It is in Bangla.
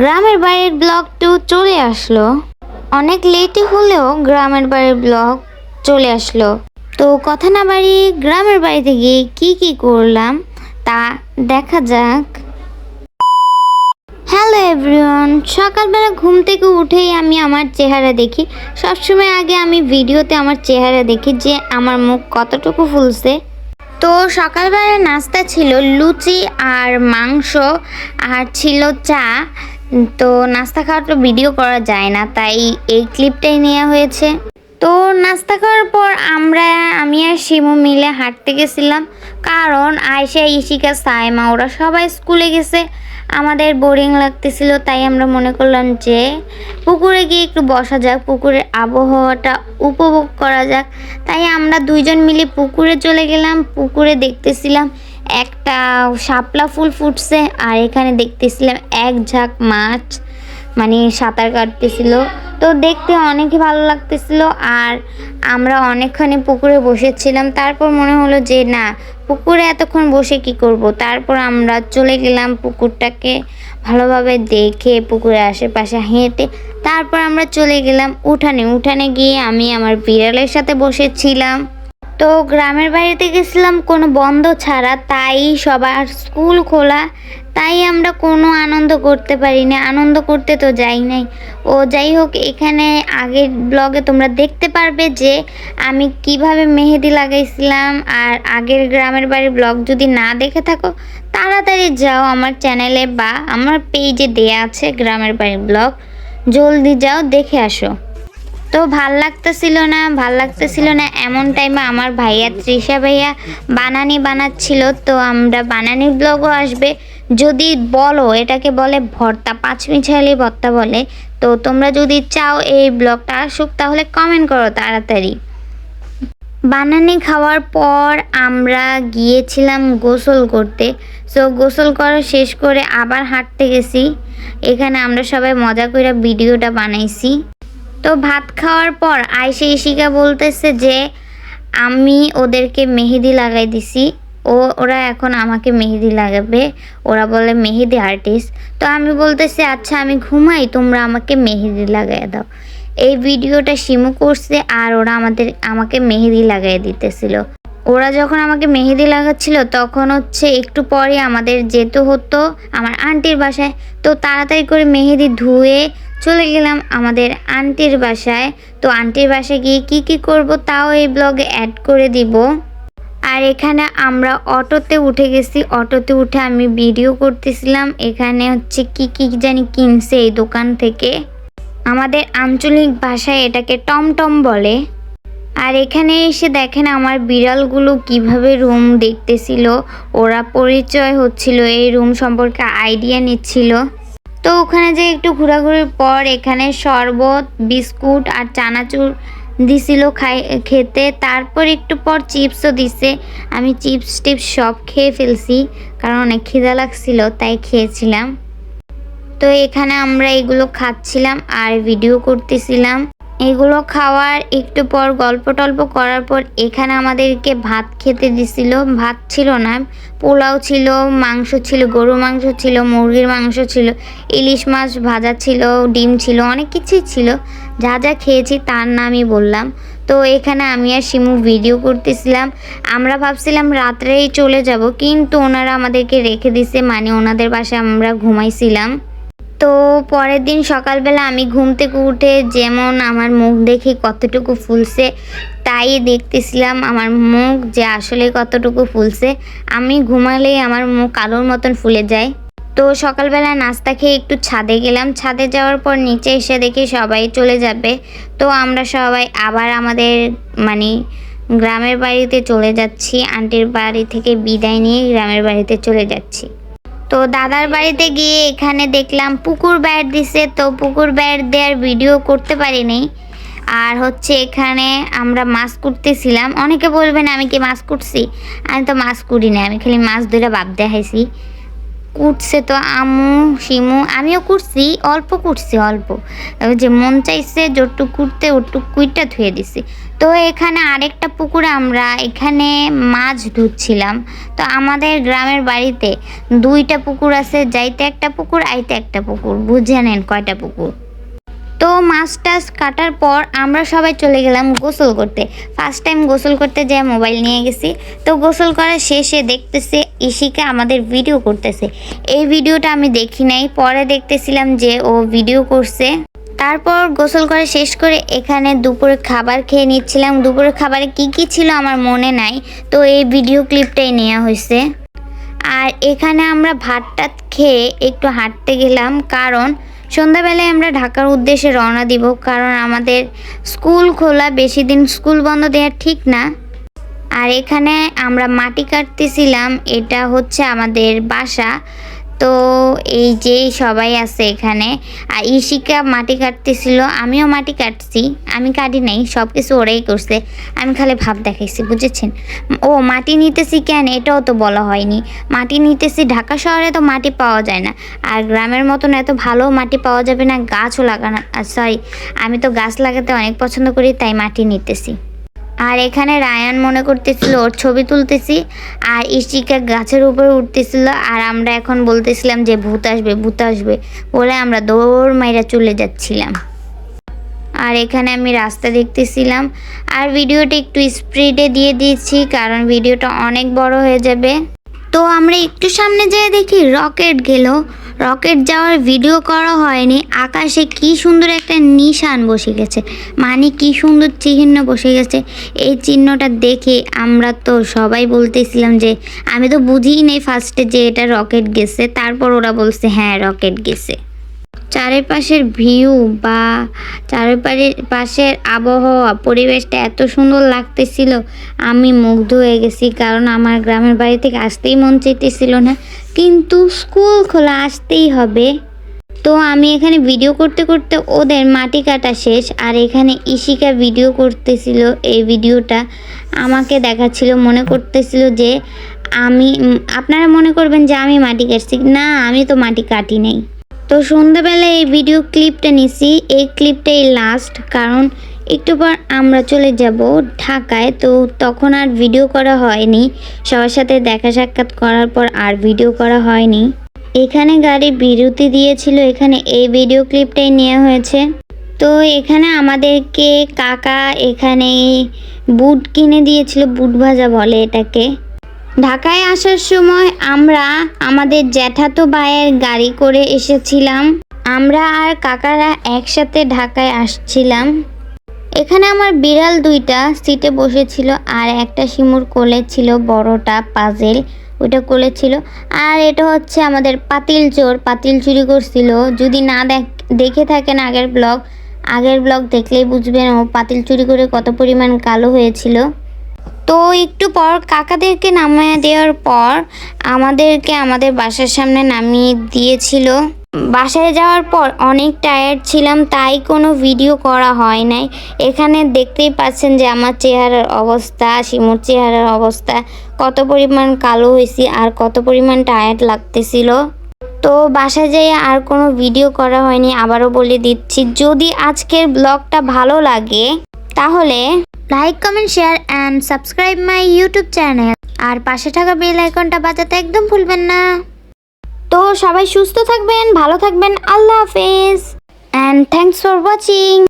গ্রামের বাড়ির ব্লগ টু চলে আসলো। অনেক লেটে হলেও গ্রামের বাড়ির ব্লগ চলে আসলো। তো কথা না বাড়ি গ্রামের বাড়িতে গিয়ে কি কি করলাম তা দেখা যাক। হ্যালো এভরিওয়ান সকালবেলা ঘুম থেকে উঠেই আমি আমার চেহারা দেখি। সবসময় আগে আমি ভিডিওতে আমার চেহারা দেখি যে আমার মুখ কতটুকু ফুলছে। তো সকালবেলা নাস্তা ছিল লুচি আর মাংস আর ছিল চা। তো নাস্তা খাওয়ার তো ভিডিও করা যায় না, তাই এই ক্লিপটাই নেওয়া হয়েছে। তো নাস্তা খাওয়ার পর আমরা, আমি আর শিমু মিলে হাঁটতে গেছিলাম, কারণ আয়সা ইশিকা সাইমা, ওরা সবাই স্কুলে গেছে। আমাদের বোরিং লাগতেছিল, তাই আমরা মনে করলাম যে পুকুরে গিয়ে একটু বসা যাক, পুকুরের আবহাওয়াটা উপভোগ করা যাক। তাই আমরা দুইজন মিলে পুকুরে চলে গেলাম, পুকুরে দেখতেছিলাম একটা শাপলা ফুল ফুটছে আর এখানে দেখতেছিলাম এক ঝাঁক মাছ মানে সাঁতার কাটতেছিল। তো দেখতে অনেকই ভালো লাগতেছিল আর আমরা অনেকখানি পুকুরে বসেছিলাম। তারপর মনে হলো যে, না, পুকুরে এতক্ষণ বসে কি করব? তারপর আমরা চলে গেলাম পুকুরটাকে ভালোভাবে দেখে পুকুরের আশেপাশে হেঁটে তারপর আমরা চলে গেলাম উঠানে। উঠানে গিয়ে আমি আমার বিড়ালের সাথে বসেছিলাম। তো গ্রামের বাড়িতে গেছিলাম, কোনো বন্ধ ছাড়া। তাই সবার স্কুল খোলা, তাই আমরা কোনো আনন্দ করতে পারিনি। আনন্দ করতে তো যাই নাই। ও যাই হোক, এখানে আগের ব্লগে তোমরা দেখতে পারবে যে আমি কীভাবে মেহেদি লাগাইছিলাম। আর আগের গ্রামের বাড়ির ব্লগ যদি না দেখে থাকো, তাড়াতাড়ি যাও আমার চ্যানেলে বা আমার পেজে দেয়া আছে গ্রামের বাড়ির ব্লগ। জলদি যাও, দেখে আসো। তো ভালো লাগতেছিল না, ভালো লাগতেছিল না এমন টাইমে আমার ভাইয়া তৃষা ভাইয়া বানানি বানাচ্ছিল, তো আমরা বানানি ব্লগও আসবে। যদি বলো, এটাকে বলে ভর্তা পাঁচ মিছালি ভর্তা বলে, তো তোমরা যদি চাও এই ব্লগটা আসুক, তাহলে কমেন্ট করো তাড়াতাড়ি। বানানি খাওয়ার পর আমরা গিয়েছিলাম গোসল করতে। সো গোসল করা শেষ করে আবার হাঁটতে গেছি। এখানে আমরা সবাই মজা করে ভিডিওটা বানাইছি। তো ভাত খাওয়ার পর আয়সা ইশিকা বলতেছে যে, আমি ওদেরকে মেহেদি লাগাই দিছি। ও, ওরা এখন আমাকে মেহেদি লাগাবে। ওরা বলে, মেহেদি আর্টিস্ট তো আমি বলতেছি আচ্ছা আমি ঘুমাই, তোমরা আমাকে মেহেদি লাগাই দাও। এই ভিডিওটা শিমু করছে আর ওরা আমাদের, আমাকে মেহেদি লাগাই দিতেছিল। ওরা যখন আমাকে মেহেদি লাগাচ্ছিল, তখন হচ্ছে একটু পরে আমাদের যেতে হতো আমার আন্টির বাসায়। তো তাড়াতাড়ি করে মেহেদি ধুয়ে চলে গেলাম আমাদের আন্টির বাসায়। তো আন্টির বাসায় গিয়ে কি কি করব তাও এই ব্লগে অ্যাড করে দিব। আর এখানে আমরা অটোতে উঠে গেছি। অটোতে উঠে আমি ভিডিও করতেছিলাম। এখানে হচ্ছে কি কি জানি কিনছে এই দোকান থেকে। আমাদের আঞ্চলিক ভাষায় এটাকে টমটম বলে। আর এখানে এসে দেখেন আমার বিড়ালগুলো কীভাবে রুম দেখতেছিল। ওরা পরিচয় হচ্ছিল, এই রুম সম্পর্কে আইডিয়া নিচ্ছিল। তো ওখানে যে একটু ঘোরাঘুরির পর এখানে শরবত, বিস্কুট আর চানাচুর দিছিল খাই, খেতে। তারপর একটু পর চিপসও দিছে। আমি চিপস টিপস সব খেয়ে ফেলছি, কারণ অনেক খিদা লাগছিল, তাই খেয়েছিলাম। তো এখানে আমরা এগুলো খাচ্ছিলাম আর ভিডিও করতেছিলাম। এগুলো খাওয়ার একটু পর গল্প টল্প করার পর এখানে আমাদেরকে ভাত খেতে দিছিল। ভাত ছিল না, পোলাও ছিল, মাংস ছিল গরু মাংস ছিল, মুরগির মাংস ছিল, ইলিশ মাছ ভাজা ছিল, ডিম ছিল, অনেক কিছুই ছিল। যা যা খেয়েছি তার নামই বললাম। তো এখানে আমি আর শিমু ভিডিও করতেছিলাম। আমরা ভাবছিলাম রাত্রেই চলে যাব, কিন্তু ওনারা আমাদেরকে রেখে দিছে মানে ওনাদের বাসায় আমরা ঘুমাইছিলাম। তো পরের দিন সকালবেলা আমি ঘুম থেকে উঠে যেমন আমার মুখ দেখে কতটুকু ফুলছে, তাই দেখতেছিলাম আমার মুখ যে আসলে কতটুকু ফুলছে। আমি ঘুমালেই আমার মুখ কালোর মতন ফুলে যায়। তো সকালবেলা নাস্তা খেয়ে একটু ছাদে গেলাম। ছাদে যাওয়ার পর নিচে এসে দেখি সবাই চলে যাবে। তো আমরা সবাই আবার আমাদের মানে গ্রামের বাড়িতে চলে যাচ্ছি। আন্টির বাড়ি থেকে বিদায় নিয়ে গ্রামের বাড়িতে চলে যাচ্ছি। তো দাদার বাড়িতে গিয়ে এখানে দেখলাম পুকুর ব্যাট দিছে, তো পুকুর ব্যাট দেওয়ার ভিডিও করতে পারিনি। আর হচ্ছে এখানে আমরা মাছ কুটতেছিলাম। অনেকে বলবেন আমি কি মাছ কুটছি? আমি তো মাছ কুড়ি না আমি খালি মাছ ধরে বাপ দেখাইছি। কুটছে তো আমু, শিমু, আমিও কুটছি অল্প কুটছি অল্প। যে মন চাইছে যতটুক কুটতে ওটুক কুইটটা ধুয়ে দিছি। তো এখানে আরেকটা পুকুরে আমরা এখানে মাছ ধুচ্ছিলাম তো আমাদের গ্রামের বাড়িতে দুইটা পুকুর আছে, যাইতে একটা পুকুর, আইতে একটা পুকুর। বুঝে নেন কয়টা পুকুর? তো মাছ টাছ কাটার পর আমরা সবাই চলে গেলাম গোসল করতে। ফার্স্ট টাইম গোসল করতে যেয়ে মোবাইল নিয়ে গেছি। তো গোসল করার শেষে দেখতেছে ইশিকা আমাদের ভিডিও করতেছে। এই ভিডিওটা আমি দেখি নাই, পরে দেখতেছিলাম যে ও ভিডিও করছে। তারপর গোসল করে শেষ করে এখানে দুপুরে খাবার খেয়ে নিচ্ছিলাম। দুপুরের খাবারে কি কি ছিল আমার মনে নাই, তো এই ভিডিও ক্লিপটাই নেওয়া হয়েছে। আর এখানে আমরা ভাত টাত খেয়ে একটু হাঁটতে গেলাম, কারণ সন্ধ্যাবেলায় আমরা ঢাকার উদ্দেশ্যে রওনা দিব, কারণ আমাদের স্কুল খোলা, বেশি দিন স্কুল বন্ধ দেওয়া ঠিক না। আর এখানে আমরা মাটি কাটতেছিলাম, এটা হচ্ছে আমাদের বাসা। তো এই যে সবাই আছে এখানে, আর ইশিকা মাটি কাটতেছিল, আমিও মাটি কাটছি, আমি কাটি নাই সব কিছু ওরাই করছে, আমি খালি ভাব দেখাইছি, বুঝেছেন? ও মাটি নিতেছি কেন? এটাও তো বলা হয়নি। মাটি নিতেছি, ঢাকা শহরে তো মাটি পাওয়া যায় না, আর গ্রামের মতন এত ভালো মাটি পাওয়া যাবে না, গাছও লাগানো সরি আমি তো গাছ লাগাতে অনেক পছন্দ করি, তাই মাটি নিতেছি। আর এখানে রায়ান মনে করতেছিল ওর ছবি তুলতেছি, আর ইশিকা গাছের উপরে উঠতেছিল, আর আমরা এখন বলতেছিলাম যে ভূত আসবে ভূত আসবে বলে আমরা দৌড় মাইরা চলে যাচ্ছিলাম। আর এখানে আমি রাস্তা দেখতেছিলাম, আর ভিডিওটা একটু স্পিডে দিয়ে দিয়েছি কারণ ভিডিওটা অনেক বড় হয়ে যাবে। তো আমরা একটু সামনে যেয়ে দেখি রকেট গেল রকেট যাওয়ার ভিডিও করা হয়নি। আকাশে কি সুন্দর একটা নিশান বসে গেছে। মানে কি সুন্দর চিহ্ন বসে গেছে। এই চিহ্নটা দেখে আমরা তো সবাই বলতেছিলাম যে, আমি তো বুঝিই নেই ফার্স্টে যে এটা রকেট গেছে। তারপর ওরা বলছে হ্যাঁ রকেট গেছে। চারিপাশের ভিউ বা চারিপাশে পাশের আবহাওয়া, পরিবেশটা এত সুন্দর লাগতেছিল। আমি মুগ্ধ হয়ে গেছি কারণ আমার গ্রামের বাড়ি থেকে আসতেই মন চাইতেছিল না। কিন্তু স্কুল খোলা আসতেই হবে। তো আমি এখানে ভিডিও করতে করতে ওদের মাটি কাটা শেষ আর এখানে ইশিকা ভিডিও করতেছিল এই ভিডিওটা। আমাকে দেখাচ্ছিল, মনে করতেছিল যে আমি, আপনারা মনে করবেন যে আমি মাটি কাটছি। না, আমি তো মাটি কাটি নাই। তো সন্ধ্যাবেলায় এই ভিডিও ক্লিপটা নিছি। এই ক্লিপটাই লাস্ট কারণ একটু পর আমরা চলে যাব ঢাকায়। তো তখন আর ভিডিও করা হয়নি। সবার সাথে দেখা সাক্ষাৎ করার পর আর ভিডিও করা হয়নি। এখানে গাড়ি বিরতি দিয়েছিল। এখানে এই ভিডিও ক্লিপটাই নেওয়া হয়েছে। তো এখানে আমাদেরকে কাকা এখানে বুট কিনে দিয়েছিল। বুট ভাজা বলে এটাকে। ঢাকায় আসার সময় আমরা আমাদের জ্যাঠাতো ভাইয়ের গাড়ি করে এসেছিলাম। আমরা আর কাকারা একসাথে ঢাকায় আসছিলাম। এখানে আমার বিড়াল দুইটা সিটে বসেছিল আর একটা শিমুর কোলে ছিল বড়টা পাজেল, ওইটা কোলে ছিল। আর এটা হচ্ছে আমাদের পাতিল চোর, পাতিল চুরি করছিল। যদি না দেখ- থাকেন আগের ব্লগ আগের ব্লগ দেখলেই বুঝবেন ও পাতিল চুরি করে কত পরিমাণ কালো হয়েছিল। তো একটু পর কাকাদেরকে নামিয়ে দেওয়ার পর আমাদেরকে আমাদের বাসার সামনে নামিয়ে দিয়েছিল। বাসায় যাওয়ার পর অনেক টায়ার্ড ছিলাম, তাই কোনো ভিডিও করা হয় নাই। এখানে দেখতেই পাচ্ছেন যে আমার চেহারার অবস্থা, শিমুর চেহারার অবস্থা, কত পরিমাণ কালো হয়েছি আর কত পরিমাণ টায়ার্ড লাগতেছিল। তো বাসায় যেয়ে আর কোনো ভিডিও করা হয়নি, আবারও বলে দিচ্ছি। যদি আজকের ব্লগটা ভালো লাগে তাহলে like comment share and subscribe my YouTube channel আর পাশে থাকা বেল আইকনটা বাজাতে একদম ভুলবেন না। তো সবাই সুস্থ থাকবেন, ভালো থাকবেন, আল্লাহ হাফেজ। And thanks for watching